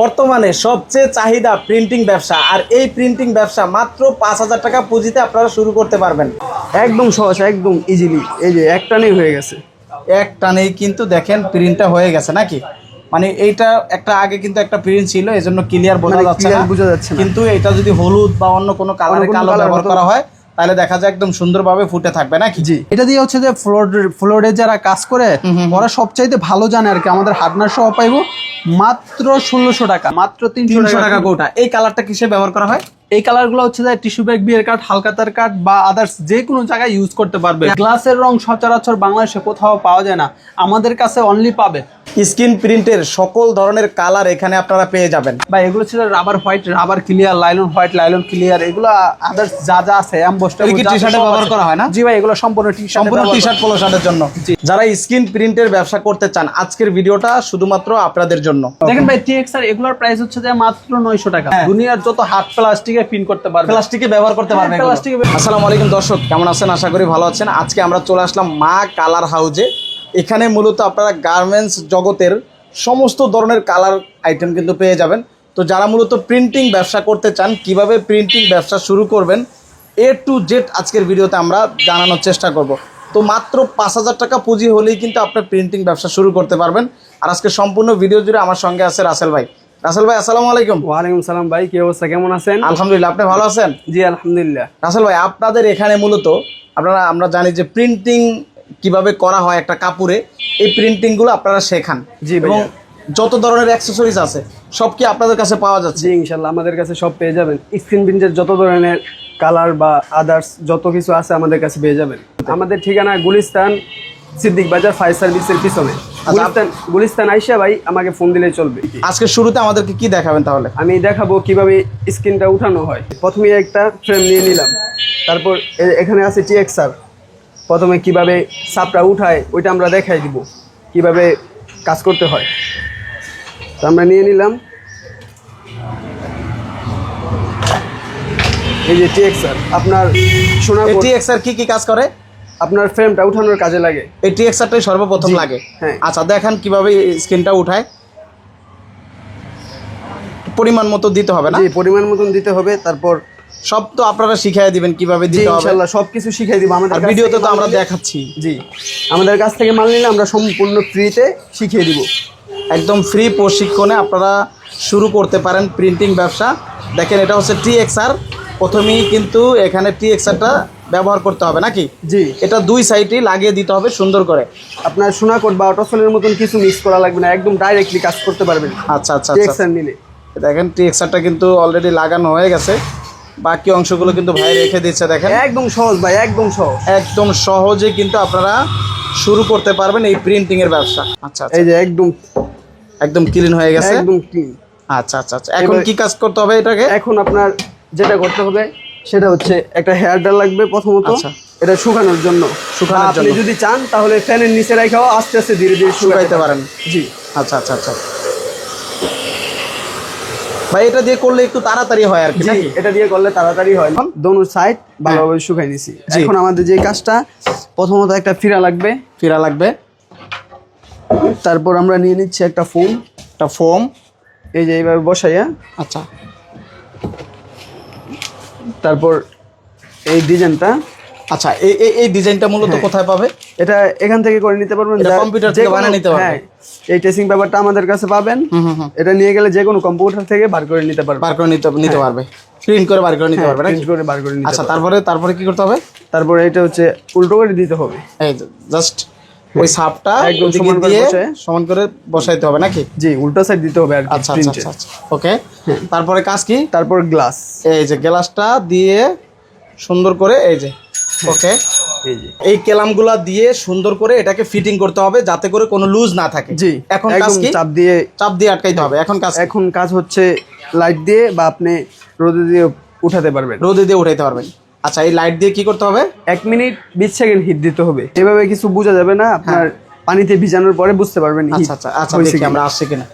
বর্তমানে সবচেয়ে চাহিদা প্রিন্টিং ব্যবসা। আর এই প্রিন্টিং ব্যবসা মাত্র পাঁচ হাজার টাকা পুঁজিতে আপনারা শুরু করতে পারবেন। একদম সহজ একদম ইজিলি এই যে একটানেই হয়ে গেছে। এক টানেই কিন্তু দেখেন প্রিন্টটা হয়ে গেছে নাকি? মানে এইটা একটা আগে কিন্তু একটা প্রিন্ট ছিল এই জন্য ক্লিয়ার বোঝা যাচ্ছে না। বোঝা যাচ্ছে কিন্তু এটা যদি হলুদ বা অন্য কোনো কালারে কালো ব্যবহার করা হয় তাহলে দেখা যায় একদম সুন্দরভাবে ফুটে থাকবে নাকি? জি। এটা দিয়ে হচ্ছে যে ফ্লোর ফ্লোরে যারা কাজ করে ওরা সবচাইতে ভালো জানে আর কি। আমাদের হার্ডনার সহ পাইবো। মাত্র ষোলোশো টাকা। মাত্র তিনশো টাকা গোটা। এই কালারটা কিসে ব্যবহার করা হয়? এই কালারগুলো হচ্ছে যে টিস্যু ব্যাগ বিয়ের কাঠ হালকাতার কাঠ বা আদার্স যে কোনো জায়গায় ইউজ করতে পারবে। গ্লাসের রং সচরাচর বাংলাদেশে কোথাও পাওয়া যায় না। আমাদের কাছে অনলি পাবে স্ক্রিন প্রিন্টের সকল ধরনের কালার এখানে আপনারা পেয়ে যাবেন। বা এগুলো ছিল rubber white rubber clear nylon white nylon clear এগুলো আদার্স যা যা আছে অ্যাম্বোস্টার কি টি-শার্টে ব্যবহার করা হয় না? জি ভাই এগুলো সম্পূর্ণ টি সম্পূর্ণ টি শার্ট পোলো শার্টের জন্য। যারা স্ক্রিন প্রিন্টের ব্যবসা করতে চান আজকের ভিডিওটা শুধুমাত্র আপনাদের জন্য। দেখেন ভাই টিএক্স আর এগুলোর প্রাইস হচ্ছে যে মাত্র নয়শো টাকা। হ্যাঁ। দুনিয়ার যত হার্ড প্লাস্টিকে পিন করতে পারবে প্লাস্টিকে ব্যবহার করতে হ্যাঁ, প্লাস্টিকে প্লাস্টিকে আসসালামু আলাইকুম দর্শক কেমন আছেন? আশা করি ভালো আছেন। আজকে আমরা চলে আসলাম মা কালার হাউজে। এখানে মূলত আপনারা গার্মেন্টস জগতের সমস্ত ধরনের কালার আইটেম কিন্তু পেয়ে যাবেন। তো যারা মূলত প্রিন্টিং ব্যবসা করতে চান কীভাবে প্রিন্টিং ব্যবসা শুরু করবেন এ টু জেড আজকের ভিডিওতে আমরা জানানোর চেষ্টা করব। তো মাত্র পাঁচ হাজার টাকা পুঁজি হলেই কিন্তু আপনার প্রিন্টিং ব্যবসা শুরু করতে পারবেন। আর আজকে সম্পূর্ণ ভিডিও জুড়ে আমার সঙ্গে আছে রাসেল ভাই। রাসেল ভাই আসসালামু আলাইকুম। ওয়ালাইকুম সালাম ভাই কি অবস্থা? কেমন আছেন? আলহামদুলিল্লাহ আপনি ভালো আছেন? জি আলহামদুলিল্লাহ। রাসেল ভাই আপনাদের এখানে মূলত আপনারা আমরা জানি যে প্রিন্টিং কীভাবে করা হয় একটা কাপড়ে এই প্রিন্টিংগুলো আপনারা শেখান। জি এবং যত ধরনের অ্যাক্সেসরিজ আছে সব কি আপনাদের কাছে পাওয়া যাচ্ছে? জি ইনশাল্লাহ আমাদের কাছে সব পেয়ে যাবেন। স্ক্রিন প্রিন্টের যত ধরনের কালার বা আদার্স যত কিছু আছে আমাদের কাছে পেয়ে যাবেন। আমাদের ঠিকানা গুলিস্তান সিদ্দিক বাজার ফায়ার সার্ভিসের পিছনে। গুলিস্তান গুলিস্তান আইসা ভাই আমাকে ফোন দিলে চলবে। আজকে শুরুতে আমাদেরকে কি দেখাবেন তাহলে? আমি দেখাবো কীভাবে স্ক্রিনটা উঠানো হয়। প্রথমে একটা ফ্রেম নিয়ে নিলাম। তারপর এখানে আছে টিএক্সার প্রথমে কীভাবে সাপটা উঠায় ওইটা আমরা দেখাই দিব কীভাবে কাজ করতে হয়। তো আমরা নিয়ে নিলাম। এই যে টিএক্সার আপনার শোনা এটি এক্সার কি কি কাজ করে? আপনার ফ্রেমটা উঠানোর কাজে লাগে। এটি এক্সারটাই সর্বপ্রথম লাগে? হ্যাঁ। আচ্ছা দেখান কীভাবে স্ক্রিনটা উঠায়। পরিমাণ মতো দিতে হবে না? পরিমাণ মতন দিতে হবে তারপর সব তো আপনারা শিখিয়ে দিবেন কীভাবে দিতে হবে। ইনশাল্লাহ সবকিছু শিখিয়ে দিব আমাদের ভিডিওতে তো আমরা দেখাচ্ছি। জি আমাদের কাছ থেকে মাল নিলে আমরা সম্পূর্ণ ফ্রিতে শিখিয়ে দিব। একদম ফ্রি প্রশিক্ষণে আপনারা শুরু করতে পারেন প্রিন্টিং ব্যবসা। দেখেন এটা হচ্ছে টি এক্সআর প্রথমেই কিন্তু এখানে টি এক্সআরটা ব্যবহার করতে হবে নাকি? জি। এটা দুই সাইডেই লাগিয়ে দিতে হবে সুন্দর করে। আপনার সোনাকোট বা অটোসলের মতন কিছু মিক্স করা লাগবে না একদম ডাইরেক্টলি কাজ করতে পারবেন। আচ্ছা আচ্ছা আচ্ছা। টিএক্সার নিলে। দেখেন টি এক্সআরটা কিন্তু অলরেডি লাগানো হয়ে গেছে। বাকি অংশগুলো কিন্তু ভাই রেখে দিচ্ছে দেখেন। একদম সহজ ভাই একদম সহজ। একদম সহজে কিন্তু আপনারা শুরু করতে পারবেন এই প্রিন্টিং এর ব্যবসা। আচ্ছা আচ্ছা। এই যে একদম একদম ক্লিন হয়ে গেছে? একদম ক্লিন আচ্ছা আচ্ছা আচ্ছা। এখন কি কাজ করতে হবে এটাকে? এখন আপনার যেটা করতে হবে সেটা হচ্ছে একটা হেয়ার ড্রায়ার লাগবে প্রথমত। আচ্ছা। এটা শুকানোর জন্য। শুকানোর বা আপনি জন্য। যদি চান তাহলে ফ্যানের নিচে রাখাও আস্তে আস্তে ধীরে ধীরে শুকাইতে পারেন। জি। আচ্ছা আচ্ছা আচ্ছা। ভাই এটা দিয়ে করলে একটু তাড়াতাড়ি হয় আর কি এটা দিয়ে করলে তাড়াতাড়ি হয়। দোনো সাইড ভালোভাবে শুকাই নিছি। এখন আমাদের যে কাজটা প্রথমত একটা ফিরা লাগবে। ফিরা লাগবে। তারপর আমরা নিয়ে নিচ্ছি একটা ফোন একটা ফোম এই যে এইভাবে বসাইয়া। আচ্ছা। তারপর এই ডিজাইনটা আচ্ছা এই এই এই ডিজাইনটা মূলত কোথায় পাবে? এটা এখান থেকে করে নিতে পারবেন এটা কম্পিউটার থেকে বানিয়ে নিতে পারবেন। হ্যাঁ এই টেসিং পেপারটা আমাদের কাছে পাবেন। এটা নিয়ে গেলে যে কোনো কম্পিউটার থেকে বার করে নিতে পারবেন। বার করে নিতে নিতে পারবে। প্রিন্ট করে বার করে নিতে পারবে প্রিন্ট করে বার করে নিতে আচ্ছা তারপরে তারপরে কি করতে হবে? তারপরে এটা হচ্ছে উল্টো করে দিতে হবে। এই জাস্ট ওই সাপটা একদম সমান করে। সমান করে বসাইতে হবে নাকি? জি উল্টো সাইড দিতে হবে আর আচ্ছা আচ্ছা। আচ্ছা আচ্ছা। ওকে তারপরে কাজ কি? তারপর গ্লাস এই যে গ্লাসটা দিয়ে সুন্দর করে এই যে ওকে এই যে। এই কেলামগুলা দিয়ে সুন্দর করে এটাকে ফিটিং করতে হবে যাতে করে কোনো লুজ না থাকে। জি। এখন কাজ কি? চাপ দিয়ে চাপ দিয়ে আটকাইতে হবে। এখন কাজ এখন কাজ হচ্ছে লাইট দিয়ে বা আপনি রোদে দিয়ে উঠাতে পারবেন। রোদে দিয়ে উঠাইতে পারবেন। আচ্ছা এই লাইট দিয়ে কি করতে হবে? এক মিনিট বিশ সেকেন্ড হিট দিতে হবে। এভাবে কিছু বোঝা যাবে না আপনার পানিতে ভিজানোর পরে বুঝতে পারবেন আচ্ছা আচ্ছা আচ্ছা দেখি আমরা আসছি কিনা।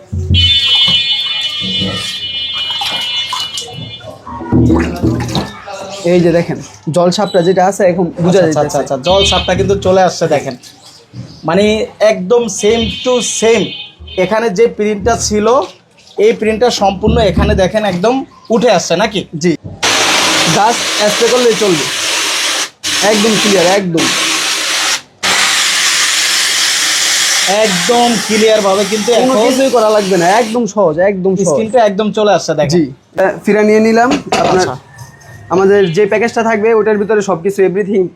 এই যে দেখেন জল ছাপটা যেটা আছে এখন বোঝা আচ্ছা আচ্ছা যাচ্ছে আচ্ছা জল সাপটা কিন্তু চলে আসছে দেখেন। মানে একদম সেম টু সেম এখানে যে প্রিন্টটা ছিল এই প্রিন্টটা সম্পূর্ণ এখানে দেখেন একদম উঠে আসছে নাকি? জি। জাস্ট স্প্রে করলেই চলবে। একদম ক্লিয়ার একদম। একদম ক্লিয়ার ভাবে কিন্তু কোনো কিছুই করা লাগবে না। একদম সহজ একদম সহজ। স্ক্রিনটা একদম চলে আসছে দেখেন। জি। ফিরে নিয়ে নিলাম। আপনার আচ্ছা। আমাদের যে প্যাকেজটা থাকবে ওটার ভিতরে সবকিছু এভরিথিং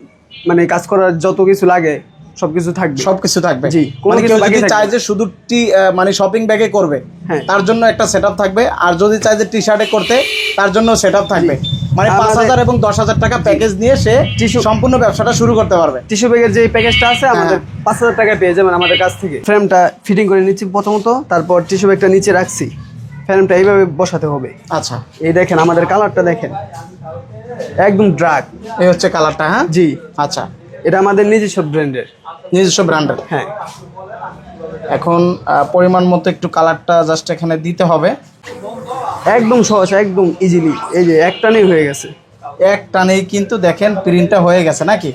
মানে কাজ করার যত কিছু লাগে সবকিছু থাকবে। সবকিছু থাকবে। জি, মানে কিছু কেউ যদি চায় যে শুধু টি মানে শপিং ব্যাগে করবে হ্যাঁ। তার জন্য একটা সেটআপ থাকবে আর যদি চায় যে টি শার্টে করতে তার জন্য সেটআপ থাকবে। মানে পাঁচ হাজার এবং দশ হাজার টাকা প্যাকেজ নিয়ে সে টিস্যু- সম্পূর্ণ ব্যবসাটা শুরু করতে পারবে। টিস্যু ব্যাগের যে প্যাকেজটা আছে আমাদের পাঁচ হাজার টাকা পেয়ে যাবেন আমাদের কাছ থেকে। ফ্রেমটা ফিটিং করে নিচ্ছি প্রথমত তারপর টিস্যু ব্যাগটা নিচে রাখছি। ফ্রেমটা এইভাবে বসাতে হবে। আচ্ছা। এই দেখেন আমাদের কালারটা দেখেন। একদম ড্রাগ এই হচ্ছে কালারটা হ্যাঁ? জি। আচ্ছা। এটা আমাদের নিজস্ব ব্র্যান্ডের। নিজস্ব ব্র্যান্ডের। হ্যাঁ। এখন পরিমাণ মতো একটু কালারটা জাস্ট এখানে দিতে হবে। একদম সহজ একদম ইজিলি এই যে একটানেই হয়ে গেছে। এক টানেই কিন্তু দেখেন প্রিন্টটা হয়ে গেছে নাকি?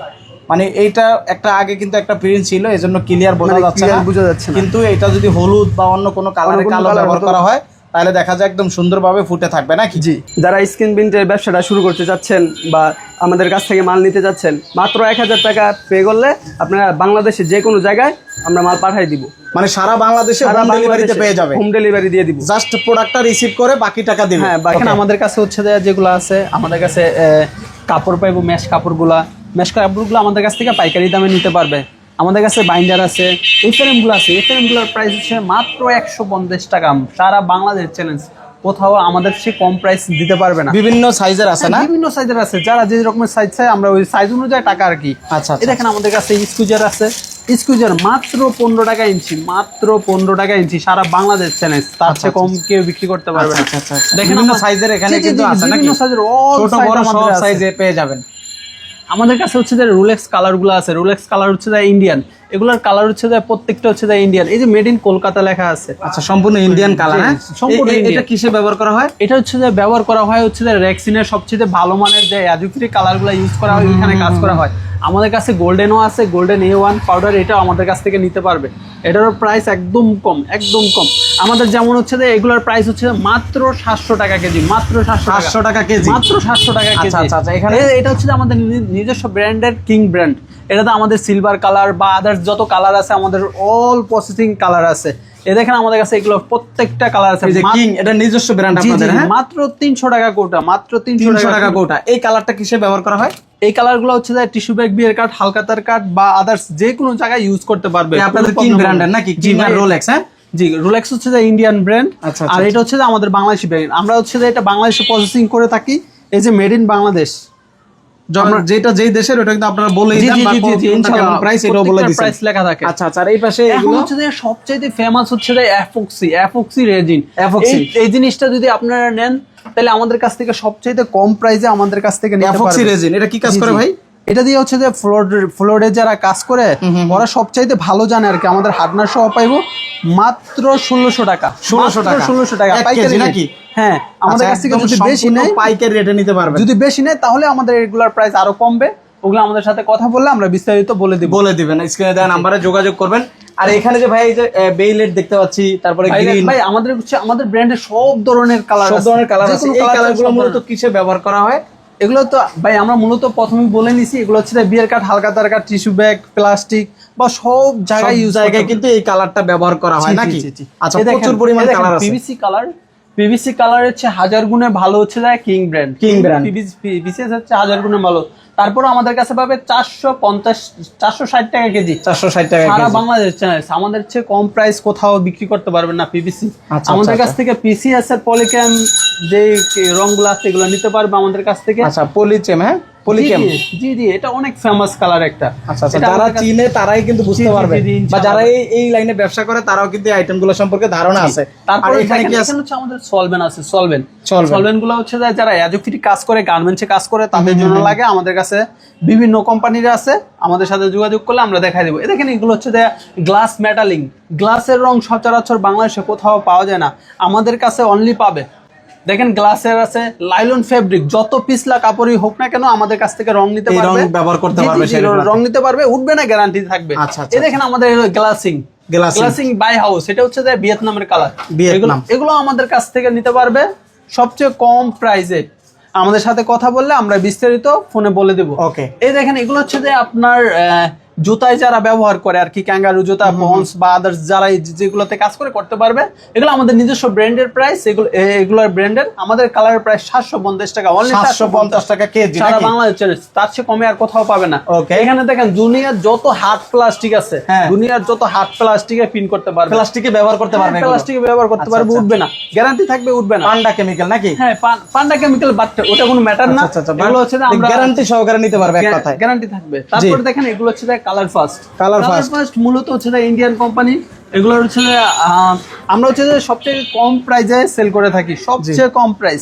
মানে এইটা একটা আগে কিন্তু একটা প্রিন্ট ছিল এই জন্য ক্লিয়ার বোঝা মানে যাচ্ছে না। বোঝা যাচ্ছে কিন্তু এটা যদি হলুদ বা অন্য কোনো কালারে কালো ব্যবহার করা হয় তাহলে দেখা যায় একদম সুন্দরভাবে ফুটে থাকবে নাকি? জি। যারা স্ক্রিন প্রিন্টের ব্যবসাটা শুরু করতে চাচ্ছেন বা আমাদের কাছ থেকে মাল নিতে যাচ্ছেন মাত্র এক হাজার টাকা পে করলে আপনারা বাংলাদেশে যে কোনো জায়গায় আমরা মাল পাঠিয়ে দিব। মানে সারা বাংলাদেশে হোম ডেলিভারিতে পেয়ে যাবে। হোম ডেলিভারি দিয়ে দিব। জাস্ট প্রোডাক্টটা রিসিভ করে বাকি টাকা দিবে। হ্যাঁ বাকি আমাদের কাছে হচ্ছে যে যেগুলো আছে আমাদের কাছে কাপড় পাইবো মেশ কাপড়গুলা। মেশ কাপড়গুলো আমাদের কাছ থেকে পাইকারি দামে নিতে পারবে। আমাদের কাছে বাইন্ডার আছে এই ফ্রেমগুলো আছে এই ফ্রেমগুলোর প্রাইস হচ্ছে মাত্র একশো পঞ্চাশ টাকা। সারা বাংলাদেশ চ্যালেঞ্জ কোথাও আমাদের সে কম প্রাইস দিতে পারবে না। বিভিন্ন সাইজের আছে না? হ্যাঁ, বিভিন্ন সাইজের আছে। যারা যে রকমের সাইজ চাই আমরা ওই সাইজ অনুযায়ী টাকা আর কি। আচ্ছা, এই দেখেন আমাদের কাছে স্কুজার আছে। স্কুজার মাত্র পনেরো টাকা ইঞ্চি মাত্র পনেরো টাকা ইঞ্চি সারা বাংলাদেশ চ্যালেঞ্জ তার চেয়ে কম কেউ বিক্রি করতে পারবে না। আচ্ছা, আচ্ছা, আচ্ছা। দেখেন সাইজের এখানে কিন্তু আছে নাকি বিভিন্ন সাইজের ছোট বড় সব সাইজে পেয়ে যাবেন। আমাদের কাছে হচ্ছে যে রোলেক্স কালারগুলো আছে। রোলেক্স কালার হচ্ছে যে ইন্ডিয়ান এগুলোর কালার হচ্ছে যে প্রত্যেকটা হচ্ছে যে ইন্ডিয়ান এই যে মেড ইন কলকাতা লেখা আছে। আচ্ছা সম্পূর্ণ ইন্ডিয়ান কালার হ্যাঁ? সম্পূর্ণ এটা কিসে ব্যবহার করা হয়? এটা হচ্ছে যে ব্যবহার করা হয় হচ্ছে যে রেক্সিনের সবচেয়ে ভালো মানের যে অ্যাজুফ্রি কালারগুলো ইউজ করা হয় এখানে কাজ করা হয়। আমাদের কাছে গোল্ডেনও আছে গোল্ডেন এ ওয়ান পাউডার এটাও আমাদের কাছ থেকে নিতে পারবে। এটারও প্রাইস একদম কম একদম কম। আমাদের যেমন হচ্ছে যে এগুলোর প্রাইস হচ্ছে মাত্র সাতশো টাকা কেজি মাত্র সাতশো টাকা। কেজি। মাত্র সাতশো টাকা আচ্ছা, কেজি। আচ্ছা, আচ্ছা, এখানে- এটা হচ্ছে আমাদের নিজস্ব ব্র্যান্ডের কিং ব্র্যান্ড এটাতে আমাদের সিলভার কালার বা আদার্স যত কালার আছে আমাদের অল প্রসেসিং কালার আছে। এ দেখেন আমাদের কাছে এগুলো প্রত্যেকটা কালার আছে। কিং এটা নিজস্ব ব্র্যান্ড আপনাদের হ্যাঁ? মাত্র তিনশো টাকা কোটা মাত্র তিনশো তিনশো টাকা টাকা কোটা এই কালারটা কিসে ব্যবহার করা হয়? এই কালারগুলো হচ্ছে যে টিস্যু ব্যাগ বিয়ের কার্ড হালকাতার কার্ড বা আদার্স যে কোনো জায়গায় ইউজ করতে পারবে। আপনাদের কিং ব্র্যান্ডের। নাকি? কিং আর রোলেক্স হ্যাঁ? জি রোলেক্স হচ্ছে যে ইন্ডিয়ান ব্র্যান্ড আচ্ছা, আর আচ্ছা, এটা হচ্ছে যে আমাদের বাংলাদেশি ব্র্যান্ড আমরা হচ্ছে যে এটা বাংলাদেশে প্রসেসিং করে থাকি। এই যে মেড ইন বাংলাদেশ। যেটা যেই দেশের ওটা কিন্তু আপনারা বলেই দেন বা জি জি জি ইনশাআল্লাহ প্রাইস এটাও বলে প্রাইস লেখা থাকে। আচ্ছা আচ্ছা আর এই পাশে এগুলো? হচ্ছে যে সবচেয়ে ফেমাস হচ্ছে যে এফক্সি এফক্সি রেজিন এফক্সি এই- এই জিনিসটা যদি আপনারা নেন তাহলে আমাদের কাছ থেকে সবচেয়ে কম প্রাইসে আমাদের কাছ থেকে নিতে পারবেন। এফক্সি রেজিন এটা কি কাজ করে ভাই? এটা দিয়ে হচ্ছে যে ফ্লোর ফ্লোরে যারা কাজ করে ওরা সবচাইতে ভালো জানে আর কি। আমাদের হার্ডনার সহ পাইবো মাত্র ষোলোশো টাকা। 1600 টাকা। ষোলোশো টাকা। পাইকারি নাকি? হ্যাঁ আমাদের আচ্ছা, কাছ থেকে যদি বেশি নেয় পাইকারি রেটে নিতে পারবেন। যদি বেশি নেয় তাহলে আমাদের রেগুলার প্রাইস আরও কমবে। ওগুলো আমাদের সাথে কথা বললে আমরা বিস্তারিত বলে দিব। বলে দিবেন স্ক্রিনে দেওয়া নাম্বারে যোগাযোগ করবেন। আর এখানে যে ভাই এই যে বেইলেট দেখতে পাচ্ছি তারপরে ভাই, গ্রিন ভাই আমাদের হচ্ছে আমাদের ব্র্যান্ডের সব ধরনের কালার সব ধরনের কালার আছে। এই কালারগুলো মূলত কিসে ব্যবহার করা হয়? এগুলো তো ভাই আমরা মূলত প্রথমে বলে নিছি এগুলো হচ্ছে বিয়ার কাঠ হালকা তার কাঠ টিস্যু ব্যাগ প্লাস্টিক বা সব জায়গায় ইউজ জায়গায় কিন্তু এই কালারটা ব্যবহার করা হয় নাকি? আচ্ছা প্রচুর পরিমাণ কালার আছে। পিভিসি কালার পিভিসি কালার হচ্ছে হাজার গুণে ভালো হচ্ছে যায় king brand King brand। PVC হচ্ছে হাজার গুণে ভালো। তারপর আমাদের কাছে পাবে চারশো পঞ্চাশ চারশো ষাট টাকা কেজি। চারশো ষাট টাকা সারা বাংলাদেশ চ্যানেল আমাদের চেয়ে কম প্রাইস কোথাও বিক্রি করতে পারবেন না পিভিসি আচ্ছা, আমাদের আচ্ছা, কাছ থেকে পিসিএস এর পলিক্যাম যে রংগুলো আছে এগুলো নিতে পারবে আমাদের কাছ থেকে। আচ্ছা পলিচেম হ্যাঁ? পলিক্যাম জি, জি, এটা অনেক ফেমাস কালার একটা। আচ্ছা আচ্ছা যারা চিনে তারাই কিন্তু বুঝতে পারবে। বা যারা এই এই লাইনে ব্যবসা করে তারাও কিন্তু এই আইটেমগুলো সম্পর্কে ধারণা আছে। তারপরে এখানে কি আছে? হচ্ছে আমাদের সলভেন আছে সলভেন সলভেনগুলো হচ্ছে যারা অ্যাজোফিটি কাজ করে গার্মেন্টসে কাজ করে তাদের জন্য লাগে। আমাদের কাছে বিভিন্ন কোম্পানির আছে। আমাদের সাথে যোগাযোগ করলে আমরা দেখাই দেবো। দেখেন এগুলো হচ্ছে যে গ্লাস মেটালিং গ্লাসের রং সচরাচর বাংলাদেশে কোথাও পাওয়া যায় না। আমাদের কাছে অনলি পাবে দেখেন গ্লাসের আছে লাইলন ফেব্রিক যত পিছলা কাপড়ই হোক না কেন আমাদের কাছ থেকে রং নিতে পারবে। ব্যবহার করতে পারবে রং নিতে পারবে উঠবে না গ্যারান্টি থাকবে। আচ্ছা, আচ্ছা, এই দেখেন আমাদের গ্লাসিং গ্লাসিং বাই হাউস এটা হচ্ছে যে ভিয়েতনামের কালার। এগুলো আমাদের কাছ থেকে নিতে পারবে সবচেয়ে কম প্রাইসে আমাদের সাথে কথা বললে আমরা বিস্তারিত ফোনে বলে দেবো. এই দেখেন এগুলো হচ্ছে যে আপনার আহ, জুতায় যারা ব্যবহার করে আর কি ক্যাঙ্গারু জুতা পন্স বা আদার্স যারা যেগুলোতে কাজ করে করতে পারবে এগুলো আমাদের নিজস্ব ব্র্যান্ডের প্রাইস এগুলো এগুলোর ব্র্যান্ডের আমাদের কালারের প্রাইস সাতশো পঞ্চাশ টাকা অনলি সাতশো পঞ্চাশ টাকা কেজি সারা? বাংলাদেশ তার চেয়ে কমে আর কোথাও পাবে না। Okay. এখানে দেখেন দুনিয়ার যত হার্ড প্লাস্টিক আছে হ্যাঁ। দুনিয়ার যত হার্ড প্লাস্টিকে পিন করতে পারবে। প্লাস্টিকে ব্যবহার করতে পারবে প্লাস্টিকে ব্যবহার করতে আচ্ছা, পারবে আচ্ছা। উঠবে না। গ্যারান্টি থাকবে উঠবে না। পান্ডা কেমিক্যাল নাকি? হ্যাঁ পান্ডা কেমিক্যাল বাট ওটা কোনো ম্যাটার না। আচ্ছা এগুলো হচ্ছে আমরা গ্যারান্টি সহকারে নিতে পারবে এক কথায়। গ্যারান্টি থাকবে। তারপরে দেখেন এগুলো হচ্ছে কালার ফার্স্ট। কালার। ফার্স্ট। মূলত হচ্ছে ইন্ডিয়ান কোম্পানি। এগুলো হচ্ছে আমরা হচ্ছে যে সবচেয়ে কম প্রাইসে সেল করে থাকি। সবচেয়ে কম প্রাইস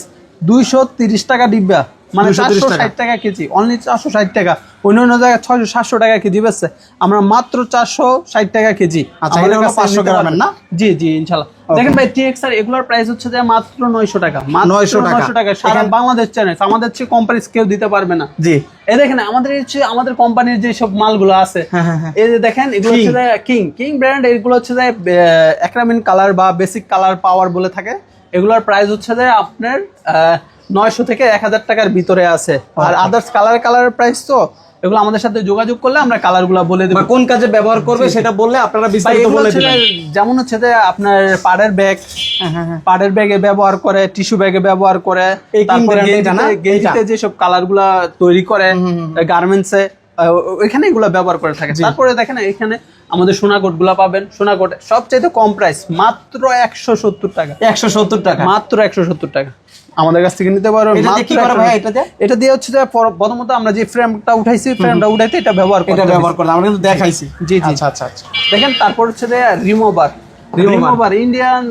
দুইশো তিরিশ টাকা ডিব্বা। মানে চারশো ষাট টাকা কেজি অনলি চারশো ষাট টাকা। অন্য অন্য জায়গায় ছয়শো সাতশো টাকা কেজি বেচছে। আমরা মাত্র চারশো ষাট টাকা কেজি আচ্ছা, আমাদের এটা হলো কাছে 500 নিতে গ্রামের না? জি জি ইনশাল্লাহ। দেখেন ভাই টিএক্স আর এগুলোর প্রাইস হচ্ছে যে মাত্র নয়শো টাকা। মাত্র 900 টাকা। নয়শো টাকা। সারা বাংলাদেশ চ্যানেল আমাদের চেয়ে কোম্পানি কেউ দিতে পারবে না। জি। এই দেখেন আমাদের হচ্ছে আমাদের কোম্পানির যে সব মালগুলো আছে হ্যাঁ, হ্যাঁ, হ্যাঁ। এই যে দেখেন এগুলো হচ্ছে যে কিং কিং ব্র্যান্ড এগুলো হচ্ছে যে একরামিন কালার বা বেসিক কালার পাওয়ার বলে থাকে। এগুলোর প্রাইস হচ্ছে যে আপনার নয়শো থেকে এক হাজার টাকার ভিতরে আছে। আর আদার্স কালার কালারের প্রাইস তো এগুলো আমাদের সাথে যোগাযোগ করলে আমরা কালারগুলো বলে দেবো। কোন কাজে ব্যবহার করবে সেটা বললে আপনারা বিস্তারিত বলে দিবেন। যেমন হচ্ছে যে আপনার পাড়ের ব্যাগ পাড়ের ব্যাগে ব্যবহার করে টিস্যু ব্যাগে ব্যবহার করে তারপর? গেঞ্জিতে- যেসব কালারগুলা তৈরি করে গার্মেন্টসে ওইখানে এগুলো ব্যবহার করে থাকে। তারপরে দেখেন এখানে আমাদের সোনাকোটগুলা পাবেন। সোনাকোট সবচাইতে কম প্রাইস মাত্র একশো সত্তর টাকা। একশো সত্তর টাকা। মাত্র একশো সত্তর টাকা। আমাদের কাছ থেকে নিতে পারবেন এটা দিয়ে কি করা ভাই এটা দিয়ে? এটা দিয়ে হচ্ছে যে প্রথমত আমরা যে ফ্রেমটা উঠাইছি ফ্রেমটা উঠাইতে এটা ব্যবহার এটা ব্যবহার করলাম আমরা কিন্তু দেখাইছি। জি, জি। আচ্ছা আচ্ছা আচ্ছা। দেখেন তারপর হচ্ছে যে রিমোভার। রিমোভার। ইন্ডিয়ান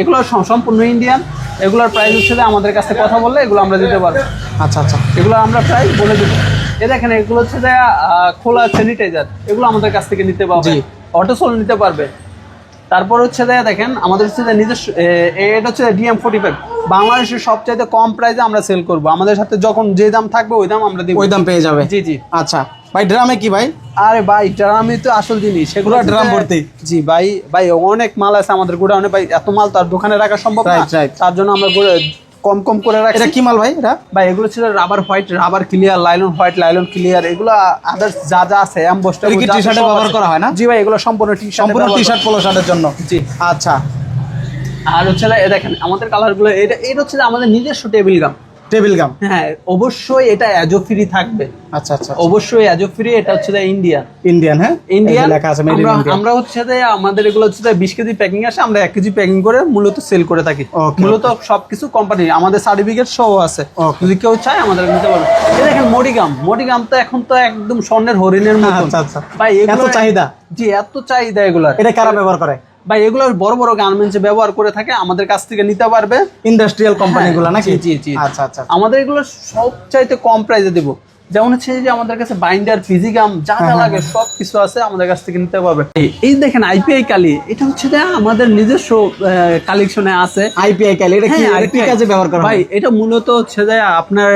এগুলো সম্পূর্ণ ইন্ডিয়ান। এগুলোর প্রাইস হচ্ছে যে আমাদের কাছে কথা বললে এগুলো আমরা দিতে পারব। আচ্ছা আচ্ছা। এগুলো আমরা প্রাইস বলে দেবো। এ দেখেন এগুলো হচ্ছে যে খোলা স্যানিটাইজার এগুলো আমাদের কাছ থেকে নিতে পারবে। অটোসোল নিতে পারবে। তারপর হচ্ছে যে দেখেন আমাদের হচ্ছে যে নিজস্ব এটা হচ্ছে ডিএম ফোর্টি ফাইভ বাংলাদেশের সবচাইতে কম প্রাইসে আমরা সেল করব। আমাদের সাথে যখন যে দাম থাকবে ওই দাম আমরা দিব। ওই দাম পেয়ে যাবে। জি জি। আচ্ছা। ভাই ড্রামে কি ভাই? আরে ভাই ড্রামই তো আসল জিনিস। সেগুলো ড্রাম ভর্তি। জি ভাই ভাই অনেক মাল আছে আমাদের গোডাউনে। ভাই এত মাল তো আর দোকানে রাখা সম্ভব না. তার জন্য আমরা কম কম করে রাখি এটা কি মাল ভাই এটা? ভাই এগুলো ছিল rubber white rubber clear nylon white nylon clear এগুলো আদার্স যা যা আছে এটা কি t-shirt ব্যবহার করা হয় না? জি ভাই এগুলো সম্পূর্ণ টি শার্ট সম্পূর্ণ টি শার্ট পোলো শার্টের জন্য। জি। আচ্ছা। আর হচ্ছে দেখেন আমাদের কালারগুলো এটা এটা হচ্ছে আমাদের নিজস্ব টেবিল গাম টেবিল গাম হ্যাঁ অবশ্যই এটা অ্যাজো ফ্রি থাকবে। আচ্ছা আচ্ছা অবশ্যই অ্যাজো ফ্রি এটা হচ্ছে ইন্ডিয়ান ইন্ডিয়ান হ্যাঁ? ইন্ডিয়ান লেখা আছে মেড ইন ইন্ডিয়া আমরা হচ্ছে যে আমাদের এগুলো হচ্ছে যে বিশ কেজি প্যাকিং আসে আমরা এক কেজি প্যাকিং করে মূলত সেল করে থাকি। মূলত সবকিছু কোম্পানি আমাদের সার্টিফিকেট সহ আছে। যদি কেউ চায় আমাদের নিতে পারবে এই দেখেন মডিগাম মডিগাম তো এখন তো একদম স্বর্ণের হরিণের মতো আচ্ছা, আচ্ছা। ভাই এগুলো এত চাহিদা? জি এত চাহিদা এগুলার। এটা কারা ব্যবহার করে? ভাই এগুলো বড় বড় গার্মেন্টস ব্যবহার করে থাকে আমাদের কাছ থেকে নিতে পারবে ইন্ডাস্ট্রিয়াল কোম্পানিগুলো নাকি? জি, জি, জি। আচ্ছা আচ্ছা আমাদের এগুলো সবচাইতে কম প্রাইসে দেবো। যেমন হচ্ছে যে আমাদের কাছে বাইন্ডার ফিজিগাম যা হ্যাঁ, যা লাগে সব কিছু আছে আমাদের কাছ থেকে নিতে পারবে। এই- দেখেন আইপিআই কালি এটা হচ্ছে যে আমাদের নিজস্ব কালেকশনে আছে। আইপিআই কালি এটা কি হ্যাঁ, কি কাজে ব্যবহার করা ভাই এটা মূলত হচ্ছে যে আপনার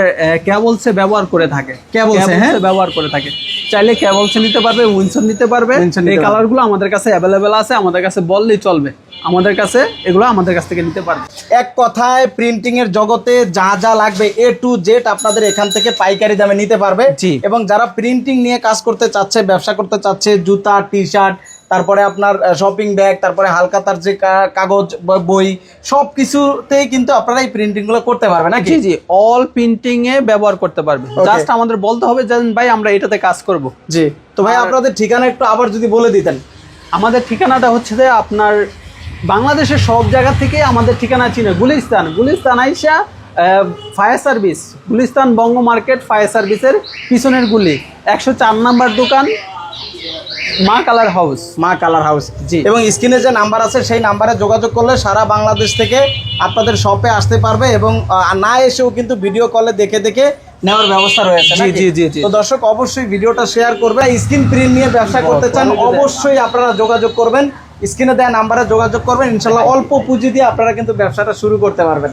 কেবলসে ব্যবহার করে থাকে। এ, হ্যাঁ? ব্যবহার করে থাকে। চাইলে কেবলসে নিতে পারবে উইনসন নিতে পারবে। এই। কালারগুলো আমাদের কাছে অ্যাভেলেবেল আছে আমাদের কাছে বললেই চলবে। আমাদের কাছে এগুলো আমাদের কাছ থেকে নিতে পারবে। এক কথায় প্রিন্টিং এর জগতে যা যা লাগবে এ টু জেড আপনাদের এখান থেকে পাইকারি দামে নিতে পারবে। জি। এবং যারা প্রিন্টিং নিয়ে কাজ করতে চাচ্ছে ব্যবসা করতে চাচ্ছে জুতা টি শার্ট তারপরে আপনার শপিং ব্যাগ তারপরে হালকাতার যে কাগজ বই সব কিছুতেই কিন্তু আপনারা এই প্রিন্টিংগুলো করতে পারবেন নাকি? জি জি অল প্রিন্টিং এ ব্যবহার করতে পারবে জাস্ট আমাদের বলতে হবে যে ভাই আমরা এটাতে কাজ করব। জি। তো ভাই আপনাদের ঠিকানা একটু আবার যদি বলে দিতেন। আমাদের ঠিকানাটা হচ্ছে যে আপনার বাংলাদেশের সব জায়গা থেকে আমাদের ঠিকানা চিনে। গুলিস্তান। গুলিস্তান আইসা fire service Gulistan Banga market fire সার্ভিসের পিছনের গুলি। একশো চার নাম্বার দোকান Maa colour house Maa colour house জি। এবং স্ক্রিনে যে নাম্বার আছে সেই নাম্বারে যোগাযোগ করলে সারা বাংলাদেশ থেকে আপনাদের শপে আসতে পারবে এবং না এসেও কিন্তু ভিডিও কলে দেখে দেখে নেওয়ার ব্যবস্থা রয়েছে জি, জি, জি। তো দর্শক অবশ্যই ভিডিওটা শেয়ার করবে। স্ক্রিন প্রিন্ট নিয়ে ব্যবসা করতে চান অবশ্যই আপনারা যোগাযোগ করবেন। স্ক্রিনে দেওয়া নাম্বারে যোগাযোগ করবেন। ইনশাল্লাহ অল্প পুঁজি দিয়ে আপনারা কিন্তু ব্যবসাটা শুরু করতে পারবেন।